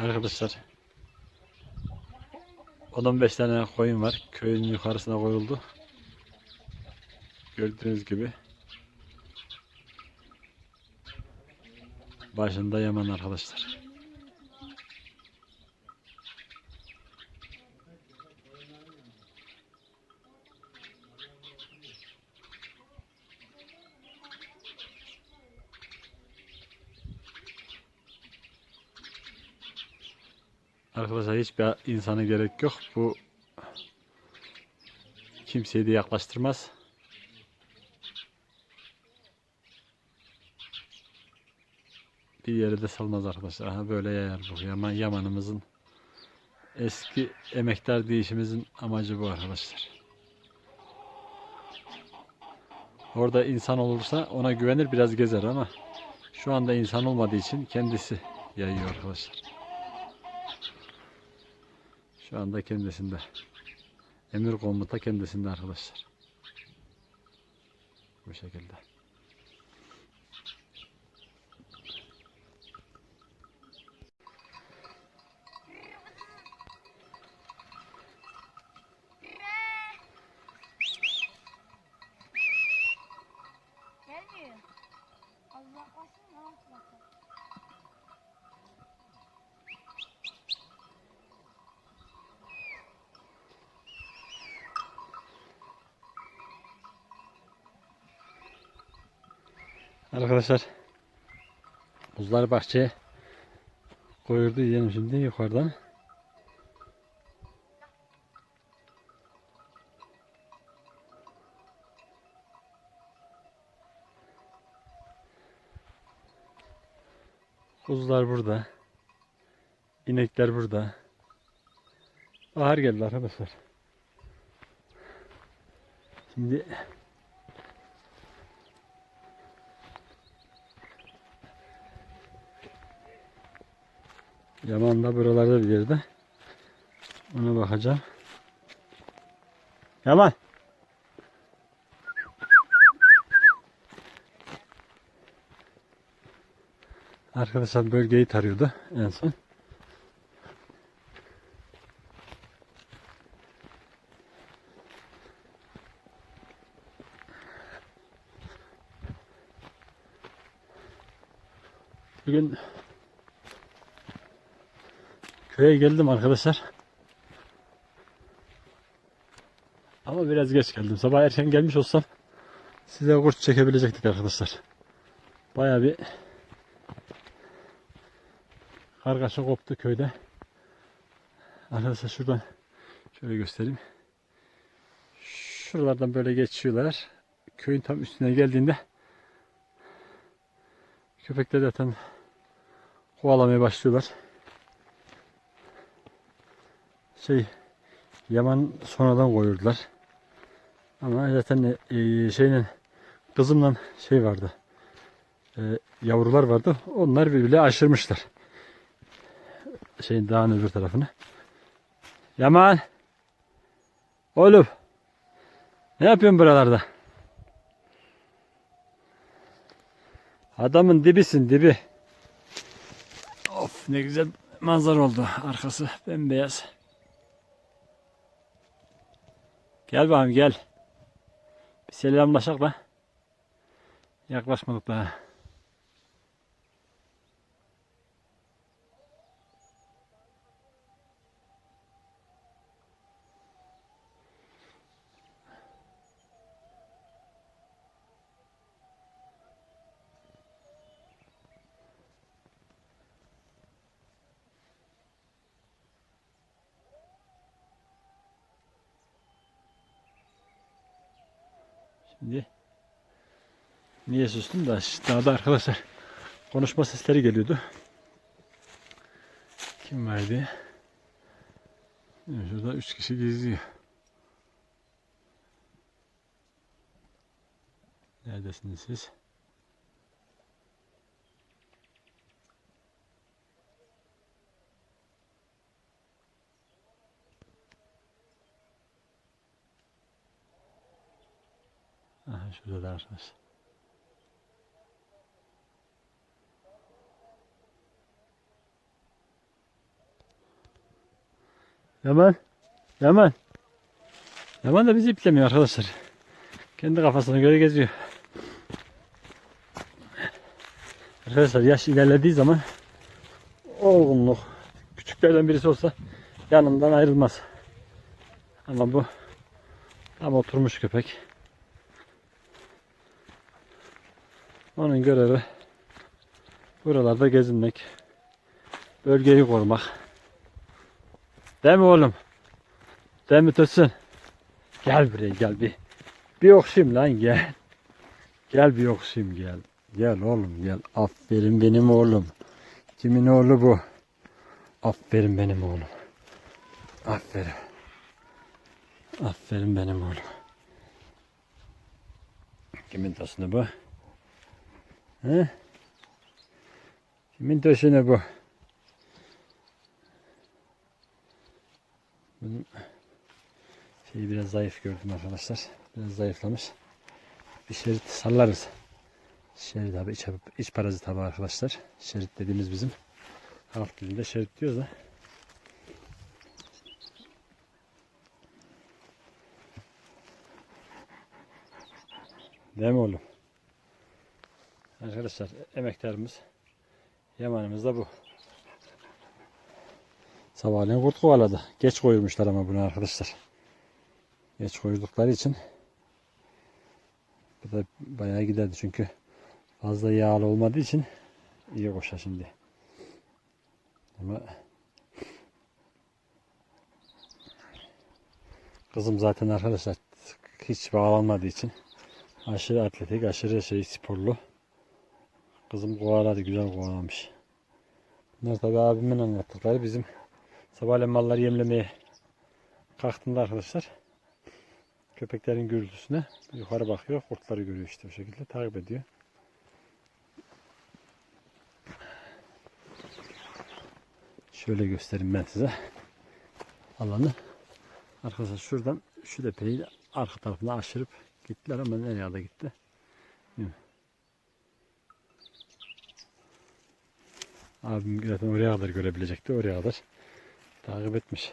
Arkadaşlar 10-15 tane koyun var. Köyün yukarısına koyuldu. Gördüğünüz gibi. Başında Yaman arkadaşlar. Arkadaşlar hiçbir insana gerek yok. Bu kimseyi de yaklaştırmaz. Bir yere de salmaz arkadaşlar. Aha böyle yayar bu. Yaman, yamanımızın eski emektar değişimizin amacı bu arkadaşlar. Orada insan olursa ona güvenir biraz gezer ama şu anda insan olmadığı için kendisi yayıyor arkadaşlar. Şu anda kendisinde. Emir komuta kendisinde arkadaşlar. Bu şekilde. Arkadaşlar buzları bahçeye koyurdu yiyelim şimdi yukarıdan. Kuzular burada. İnekler burada. Bahar geldi arkadaşlar. Şimdi Yaman da buralarda bir yerde. Ona bakacağım. Yaman. Arkadaşlar bölgeyi tarıyordu en son. Bugün Köye geldim arkadaşlar. Ama biraz geç geldim. Sabah erken gelmiş olsam size kurt çekebilecektik arkadaşlar. Baya bir kargaşa koptu köyde. Arkadaşlar şuradan şöyle göstereyim. Şuralardan böyle geçiyorlar. Köyün tam üstüne geldiğinde köpekler zaten kovalamaya başlıyorlar şey Yaman sonradan koyurdular. Ama zaten e, şeyle kızımla şey vardı. E, yavrular vardı. Onlar birbirine aşırmışlar. Şeyin dağın öbür tarafını. Yaman. Oğlum. Ne yapıyorsun buralarda? Adamın dibisin dibi. Of ne güzel manzara oldu. Arkası bembeyaz. Gel bakayım gel. Bir selamlaşak da. Yaklaşmadık daha. Şimdi niye sustum da daha da arkadaşlar konuşma sesleri geliyordu. Kim vardı? Şurada üç kişi geziyor. Neredesiniz siz? Aha şurada da arkadaş. Yaman. Yaman. Yaman da bizi iplemiyor arkadaşlar. Kendi kafasına göre geziyor. Arkadaşlar yaş ilerlediği zaman olgunluk küçüklerden birisi olsa yanından ayrılmaz. Ama bu tam oturmuş köpek. Onun görevi buralarda gezinmek, bölgeyi korumak. Değil mi oğlum? Değil mi Tosun? Gel buraya gel bir. Bir okşayım lan gel. Gel bir okşayım gel. Gel oğlum gel. Aferin benim oğlum. Kimin oğlu bu? Aferin benim oğlum. Aferin. Aferin benim oğlum. Kimin tosunu bu? He? Kimin tosunu bu? Bunun şeyi biraz zayıf gördüm arkadaşlar. Biraz zayıflamış. Bir şerit sallarız. Şerit abi iç, iç parazit abi arkadaşlar. Şerit dediğimiz bizim halk dilinde şerit diyoruz da. Değil mi oğlum? Arkadaşlar emeklerimiz yamanımız da bu. Sabahleyin kurt kovaladı. Geç koyulmuşlar ama bunu arkadaşlar. Geç koydukları için bu da bayağı giderdi çünkü fazla yağlı olmadığı için iyi koşar şimdi. Ama kızım zaten arkadaşlar hiç bağlanmadığı için aşırı atletik, aşırı şey sporlu. Kızım kovaladı, güzel kovalamış. Bunlar tabi abimin anlattıkları bizim sabahleyin malları yemlemeye kalktığında arkadaşlar köpeklerin gürültüsüne yukarı bakıyor. Kurtları görüyor işte bu şekilde takip ediyor. Şöyle göstereyim ben size alanı. Arkadaşlar şuradan şu tepeyi arka tarafına aşırıp gittiler ama nereye da gitti. Bilmiyorum. Abim zaten oraya kadar görebilecekti. Oraya kadar takip etmiş.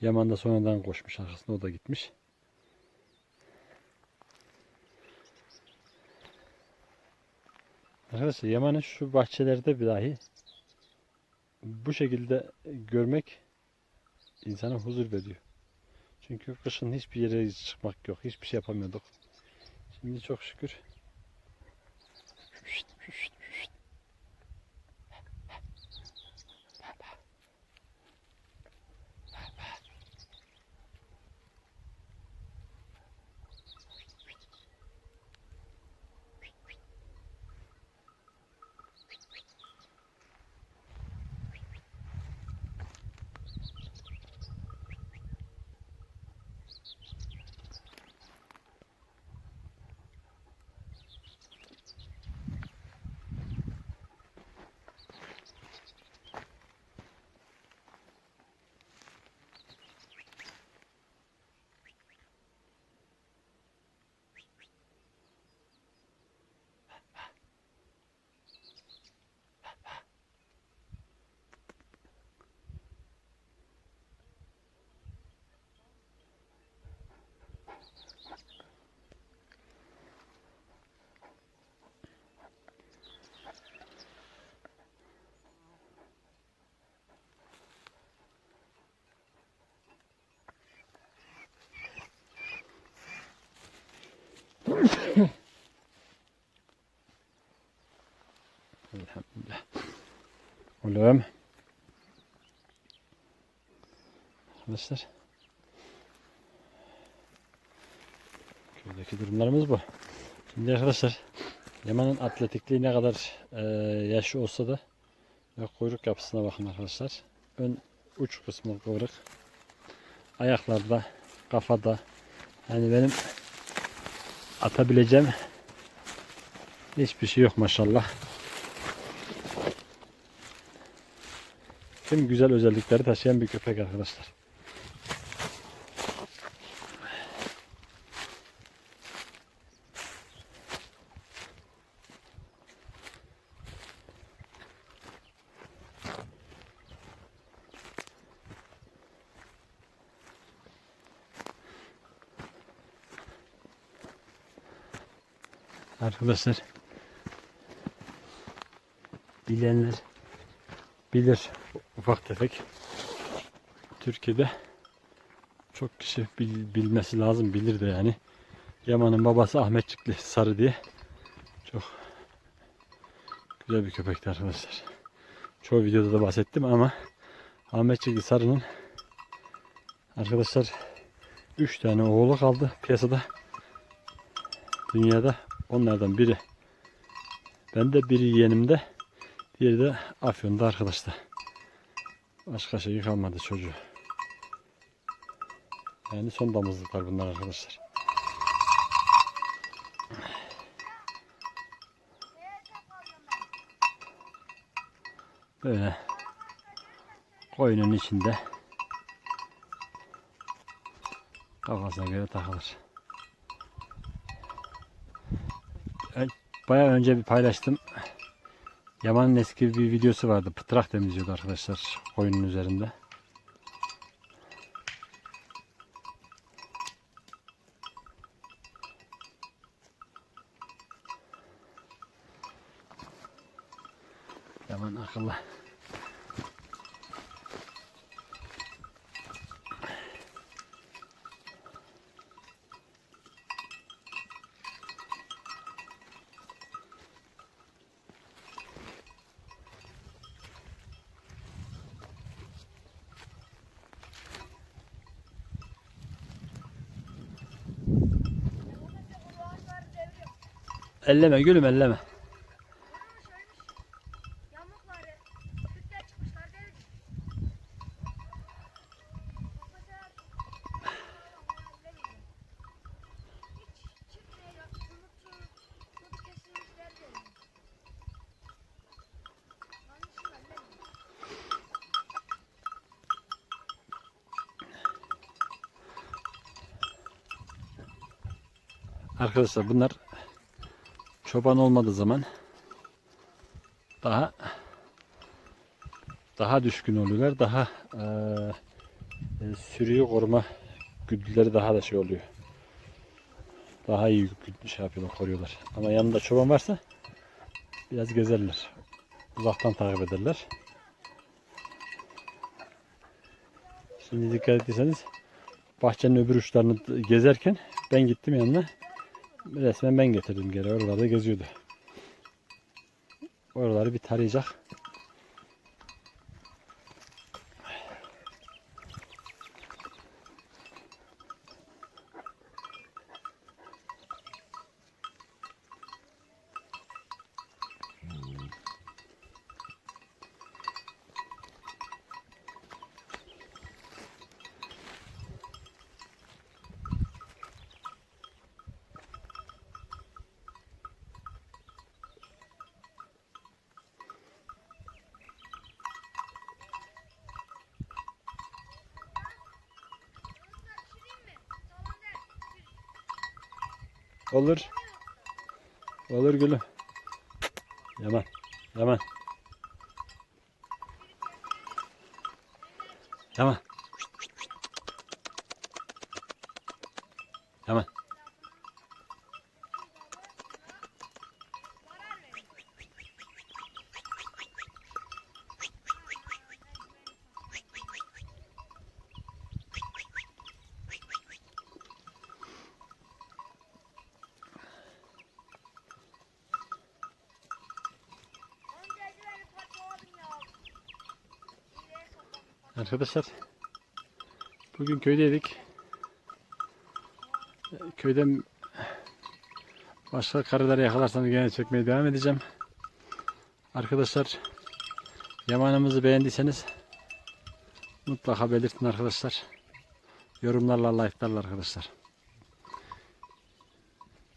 Yaman da sonradan koşmuş arkasına o da gitmiş. Arkadaşlar Yaman'ın şu bahçelerde bir dahi bu şekilde görmek insana huzur veriyor. Çünkü kışın hiçbir yere çıkmak yok. Hiçbir şey yapamıyorduk. Şimdi çok şükür. Elhamdülillah. Oğlum. Arkadaşlar. Köydeki durumlarımız bu. Şimdi arkadaşlar Yaman'ın atletikliği ne kadar e, yaşı olsa da ve kuyruk yapısına bakın arkadaşlar. Ön uç kısmı kıvrık. Ayaklarda, kafada yani benim atabileceğim hiçbir şey yok maşallah. Tüm güzel özellikleri taşıyan bir köpek arkadaşlar. Arkadaşlar bilenler bilir ufak tefek. Türkiye'de çok kişi bil- bilmesi lazım bilir de yani. Yaman'ın babası Ahmetçikli Sarı diye çok güzel bir köpekti arkadaşlar. Çoğu videoda da bahsettim ama Ahmetçikli Sarı'nın arkadaşlar 3 tane oğlu kaldı piyasada. Dünyada onlardan biri bende biri yeğenimde diğeri de Afyon'da arkadaşlar. Başka şey kalmadı çocuğu. Yani son damızlıklar bunlar arkadaşlar. Böyle koyunun içinde kafasına göre takılır. Bayağı önce bir paylaştım. Yaman'ın eski bir videosu vardı. Pıtrak temizliyordu arkadaşlar koyunun üzerinde. Yaman akıllı. Devrik. Yanlışlar devrik. Arkadaşlar bunlar çoban olmadığı zaman daha daha düşkün oluyorlar. Daha eee e, sürüyü koruma güdüleri daha da şey oluyor. Daha iyi güdü şey yapıyorlar, koruyorlar. Ama yanında çoban varsa biraz gezerler. Uzaktan takip ederler. Şimdi dikkat ettiyseniz bahçenin öbür uçlarını gezerken ben gittim yanına. Resmen ben getirdim geri. Oralarda geziyordu. Oraları bir tarayacak. Olur. Olur gülüm. Yaman. Yaman. Yaman. Arkadaşlar bugün köydeydik. Köyden başka karıları yakalarsam gene çekmeye devam edeceğim. Arkadaşlar yamanımızı beğendiyseniz mutlaka belirtin arkadaşlar. Yorumlarla like'larla arkadaşlar.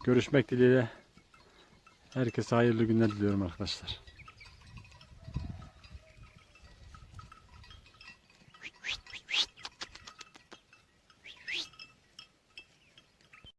Görüşmek dileğiyle herkese hayırlı günler diliyorum arkadaşlar.